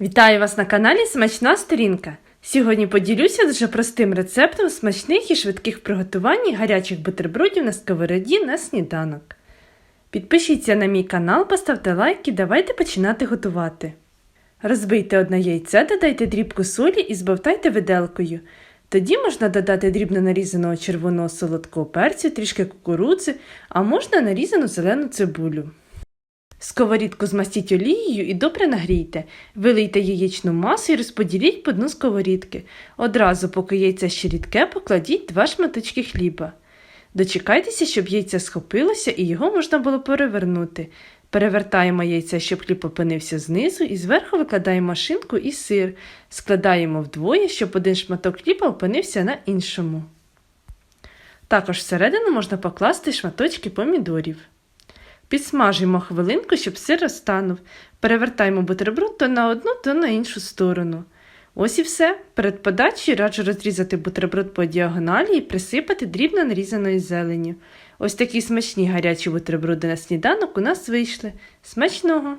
Вітаю вас на каналі Смачна Сторінка. Сьогодні поділюся дуже простим рецептом смачних і швидких приготувань гарячих бутербродів на сковороді на сніданок. Підпишіться на мій канал, поставте лайк і давайте починати готувати. Розбийте одне яйце, додайте дрібку солі і збавтайте виделкою. Тоді можна додати дрібно нарізаного червоного солодкого перцю, трішки кукурудзи, а можна нарізану зелену цибулю. Сковорідку змастіть олією і добре нагрійте. Вилийте яєчну масу і розподіліть по дну сковорідки. Одразу, поки яйце ще рідке, покладіть два шматочки хліба. Дочекайтеся, щоб яйце схопилося і його можна було перевернути. Перевертаємо яйце, щоб хліб опинився знизу, і зверху викладаємо шинку і сир. Складаємо вдвоє, щоб один шматок хліба опинився на іншому. Також всередину можна покласти шматочки помідорів. Підсмажуємо хвилинку, щоб сир розтанув. Перевертаємо бутерброд то на одну, то на іншу сторону. Ось і все. Перед подачею раджу розрізати бутерброд по діагоналі і присипати дрібно нарізаною зеленню. Ось такі смачні гарячі бутерброди на сніданок у нас вийшли. Смачного!